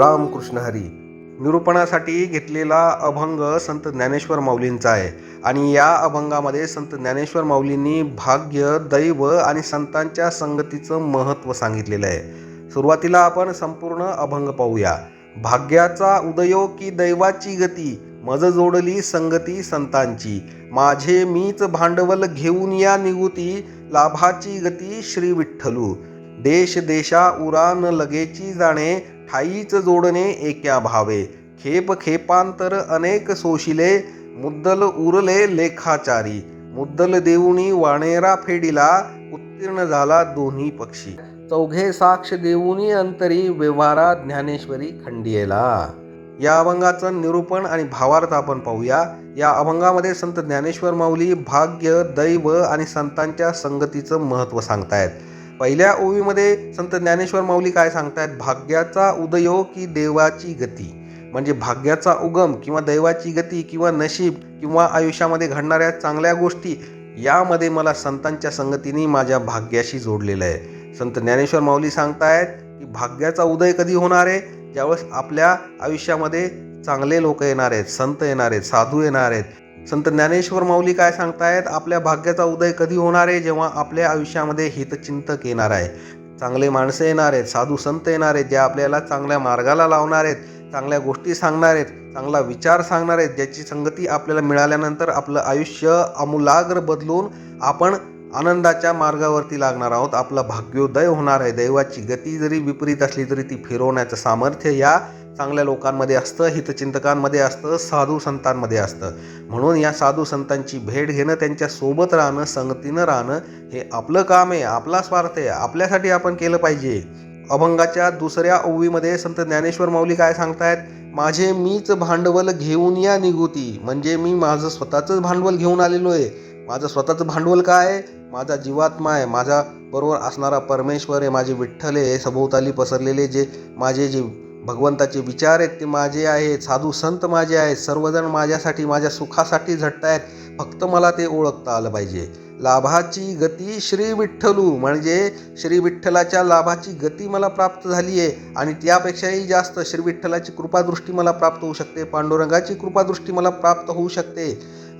रामकृष्ण हरी. निरूपणासाठी घेतलेला अभंग संत ज्ञानेश्वर माऊलींचा आहे. आणि या अभंगामध्ये संत ज्ञानेश्वर माऊलींनी भाग्य दैव आणि संतांच्या संगतीचं महत्त्व सांगितलेलं आहे. सुरुवातीला आपण संपूर्ण अभंग पाहूया. भाग्याचा उदयो की दैवाची गती? मज जोडली संगती संतांची. माझे मीच भांडवल घेऊन या निगुती लाभाची गती श्री विठ्ठलू. देश देशा उरान लगेची जाणे ठाईच जोडणे एक्या भावे. खेप खेपांतर अनेक सोशिले मुद्दल उरले लेखाचारी. मुद्दल देऊनी वाणेरा फेडिला उत्तीर्ण झाला दोन्ही पक्षी. चौघे साक्ष देऊनी अंतरी व्यवहारा ज्ञानेश्वरी खंडियेला. या अभंगाचं निरूपण आणि भावार्थ आपण पाहूया. या अभंगामध्ये संत ज्ञानेश्वर माऊली भाग्य दैव आणि संतांच्या संगतीचं महत्त्व सांगतायत. पहिल्या ओवीमध्ये संत ज्ञानेश्वर माऊली काय सांगतायत? भाग्याचा उदयो की देवाची गती? म्हणजे भाग्याचा उगम किंवा दैवाची गती किंवा नशीब किंवा आयुष्यामध्ये घडणाऱ्या चांगल्या गोष्टी यामध्ये मला संतांच्या संगतीने माझ्या भाग्याशी जोडलेलं आहे. संत ज्ञानेश्वर माऊली सांगतायत की भाग्याचा उदय कधी होणार आहे? ज्यावेळेस आपल्या आयुष्यामध्ये चांगले लोक येणार आहेत संत येणार आहेत साधू येणार आहेत संत ज्ञानेश्वर माऊली काय सांगतायत? आपल्या भाग्याचा उदय कधी होणार आहे? जेव्हा आपल्या आयुष्यामध्ये हितचिंतक येणार आहे. चांगले माणसं येणार आहेत साधू संत येणार आहेत जे आपल्याला चांगल्या मार्गाला लावणार आहेत चांगल्या गोष्टी सांगणार आहेत चांगला विचार सांगणार आहेत ज्याची संगती आपल्याला मिळाल्यानंतर आपलं आयुष्य अमूलाग्र बदलून आपण आनंदाच्या मार्गावरती लागणार आहोत. आपलं भाग्योदय होणार आहे. दैवाची गती जरी विपरीत असली तरी ती फिरवण्याचं सामर्थ्य या चांगल्या लोकांमध्ये असतं हितचिंतकांमध्ये असतं साधू संतांमध्ये असतं. म्हणून या साधू संतांची भेट घेणं त्यांच्यासोबत राहणं संगतीनं राहणं हे आपलं काम आहे आपला स्वार्थ आहे आपल्यासाठी आपण केलं पाहिजे. अभंगाच्या दुसऱ्या ओवीमध्ये संत ज्ञानेश्वर माऊली काय सांगतायत? माझे मीच भांडवल घेऊन या निगुती म्हणजे मी माझं स्वतःचंच भांडवल घेऊन आलेलो आहे. माझं स्वतःचं भांडवल काय आहे? माझा जीवात्मा आहे माझा बरोबर असणारा परमेश्वर आहे माझे विठ्ठल आहे सभोवताली पसरलेले जे माझे जे भगवंताचे विचार आहेत ते माझे आहेत साधू संत माझे आहेत सर्वजण माझ्यासाठी माझ्या सुखासाठी झटतायत. फक्त मला ते ओळखता आलं पाहिजे. लाभाची गती श्री विठ्ठलू म्हणजे श्री विठ्ठलाच्या लाभाची गती मला प्राप्त झाली आहे आणि त्यापेक्षाही जास्त श्री विठ्ठलाची कृपादृष्टी मला प्राप्त होऊ शकते पांडुरंगाची कृपादृष्टी मला प्राप्त होऊ शकते.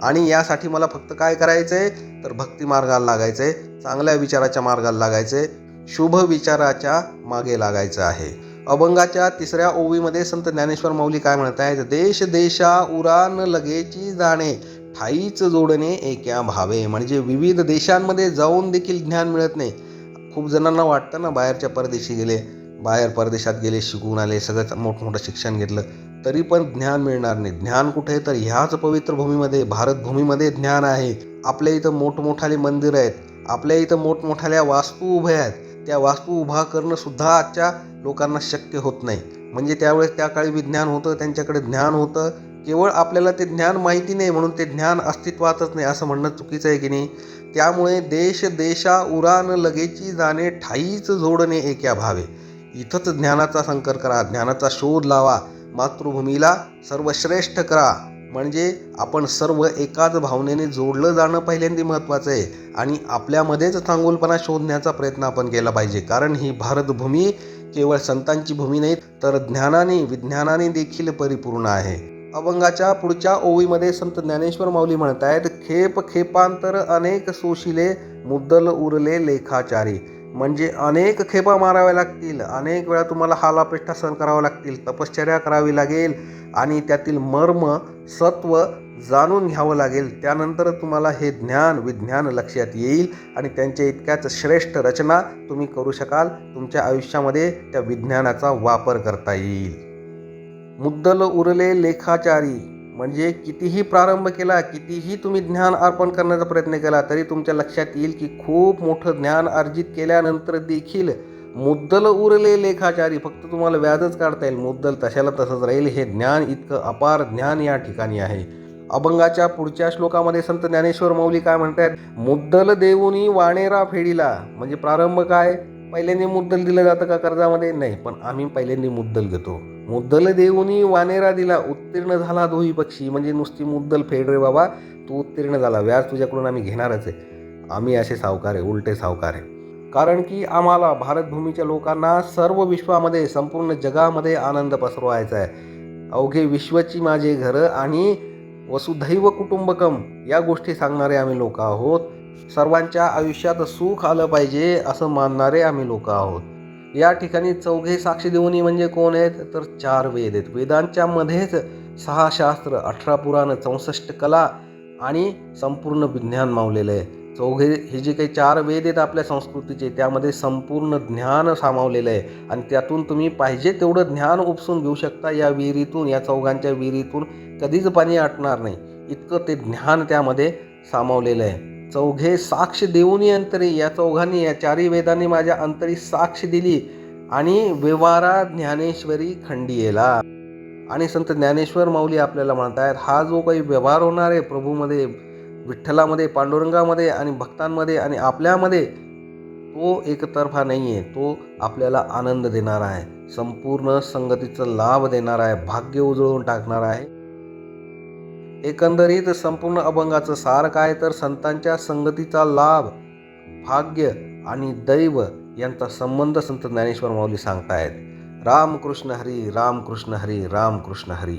आणि यासाठी मला फक्त काय करायचं आहे तर भक्ती मार्गाला लागायचं आहे चांगल्या विचाराच्या मार्गाला लागायचं आहे शुभ विचाराच्या मागे लागायचं आहे. अभंगाच्या तिसऱ्या ओवीमध्ये संत ज्ञानेश्वर माऊली काय म्हणत आहेत? देश देशा उरान लगेची जाणे ठाईच जोडणे एक्या भावे. म्हणजे विविध देशांमध्ये जाऊन देखील ज्ञान मिळत नाही. खूप जणांना वाटतं ना बाहेरच्या परदेशी गेले बाहेर परदेशात गेले शिकून आले सगळं मोठमोठं शिक्षण घेतलं तरी पण ज्ञान मिळणार नाही. ज्ञान कुठे? तर ह्याच पवित्र भूमीमध्ये भारत भूमीमध्ये ज्ञान आहे. आपल्या इथं मोठमोठाले मंदिर आहेत. आपल्या इथं मोठमोठाल्या वास्तू उभ्या आहेत. त्या वास्तू उभा करणं सुद्धा आजच्या लोकांना शक्य होत नाही. म्हणजे त्यावेळेस त्या काळी विज्ञान होतं त्यांच्याकडे ज्ञान होतं. केवळ आपल्याला ते ज्ञान माहिती नाही म्हणून ते ज्ञान अस्तित्वातच नाही असं म्हणणं चुकीचं आहे की नाही? त्यामुळे देश देशा उरान लगेची जाणे ठाईच जोडणे एक्या भावे. इथंच ज्ञानाचा संकर करा ज्ञानाचा शोध लावा मातृभूमीला सर्वश्रेष्ठ करा. म्हणजे आपण सर्व एकाच भावनेने जोडलं जाणं पहिल्यांदा महत्त्वाचं आहे आणि आपल्यामध्येच चांगुलपणा शोधण्याचा प्रयत्न आपण केला पाहिजे. कारण ही भारतभूमी केवळ संतांची भूमी नाही तर ज्ञानाने विज्ञानाने देखील परिपूर्ण आहे. अभंगाच्या पुढच्या ओवीमध्ये संत ज्ञानेश्वर माऊली म्हणत आहेत खेप खेपांतर अनेक सोशिले मुद्दल उरले लेखाचारी. म्हणजे अनेक खेपा माराव्या लागतील अनेक वेळा तुम्हाला हालापेष्टा सहन करावं लागतील तपश्चर्या करावी लागेल आणि त्यातील मर्म सत्व जाणून घ्यावं लागेल. त्यानंतर तुम्हाला हे ज्ञान विज्ञान लक्षात येईल आणि त्यांच्या इतक्याच श्रेष्ठ रचना तुम्ही करू शकाल. तुमच्या आयुष्यामध्ये त्या विज्ञानाचा वापर करता येईल. मुद्दल उरले लेखाचारी म्हणजे कितीही प्रारंभ केला कितीही तुम्ही ज्ञान अर्पण करण्याचा प्रयत्न केला तरी तुमच्या लक्षात येईल की खूप मोठं ज्ञान अर्जित केल्यानंतर देखील मुद्दल उरले लेखाचारी. फक्त तुम्हाला व्याजच काढता येईल. मुद्दल तशाला तसंच राहील. हे ज्ञान इतकं अपार ज्ञान या ठिकाणी आहे. अभंगाच्या पुढच्या श्लोकामध्ये संत ज्ञानेश्वर माऊली काय म्हणतात मुद्दल देऊनी वाणेरा फेडीला. म्हणजे प्रारंभ काय? पहिल्यांदा मुद्दल दिलं जातं का कर्जामध्ये? नाही पण आम्ही पहिल्यांदा मुद्दल घेतो. मुद्दल देऊनही वानेरा दिला उत्तीर्ण झाला दोही पक्षी. म्हणजे नुसती मुद्दल फेड रे बाबा तू उत्तीर्ण झाला. व्याज तुझ्याकडून आम्ही घेणारच आहे. आम्ही असे सावकार आहे उलटे सावकार आहे. कारण की आम्हाला भारतभूमीच्या लोकांना सर्व विश्वामध्ये संपूर्ण जगामध्ये आनंद पसरवायचा आहे. अवघे विश्वची माझे घरं आणि वसुधैव कुटुंबकम या गोष्टी सांगणारे आम्ही लोक आहोत. सर्वांच्या आयुष्यात सुख आलं पाहिजे असं मानणारे आम्ही लोक आहोत. या ठिकाणी चौघे साक्षी देऊनी म्हणजे कोण आहेत? तर चार वेद आहेत. वेदांच्या मध्येच सहा शास्त्र अठरा पुराण चौसष्ट कला आणि संपूर्ण विज्ञान मावलेलं आहे. चौघे हे जे काही चार वेद आहेत आपल्या संस्कृतीचे त्यामध्ये संपूर्ण ज्ञान सामावलेलं आहे. आणि त्यातून तुम्ही पाहिजे तेवढं ज्ञान उपसून घेऊ शकता. या विहिरीतून या चौघांच्या विहिरीतून कधीच पाणी आटणार नाही. इतकं ते ज्ञान त्यामध्ये सामावलेलं आहे. चौघे साक्ष देऊनही अंतरी. या चौघांनी या चारी वेदांनी माझ्या अंतरी साक्ष दिली आणि व्यवहारा ज्ञानेश्वरी खंडियेला. आणि संत ज्ञानेश्वर माऊली आपल्याला म्हणतायत हा जो काही व्यवहार होणार आहे प्रभूमध्ये विठ्ठलामध्ये पांडुरंगामध्ये आणि भक्तांमध्ये आणि आपल्यामध्ये तो एकतर्फा नाही आहे तो आपल्याला आनंद देणार आहे. संपूर्ण संगतीचा लाभ देणार आहे. भाग्य उजळून टाकणार आहे. एकंदरीत संपूर्ण अभंगाचं सार काय तर संतांच्या संगतीचा लाभ भाग्य आणि दैव यांचा संबंध संत ज्ञानेश्वर माऊली सांगतायत. रामकृष्ण हरी रामकृष्ण हरी रामकृष्ण हरी.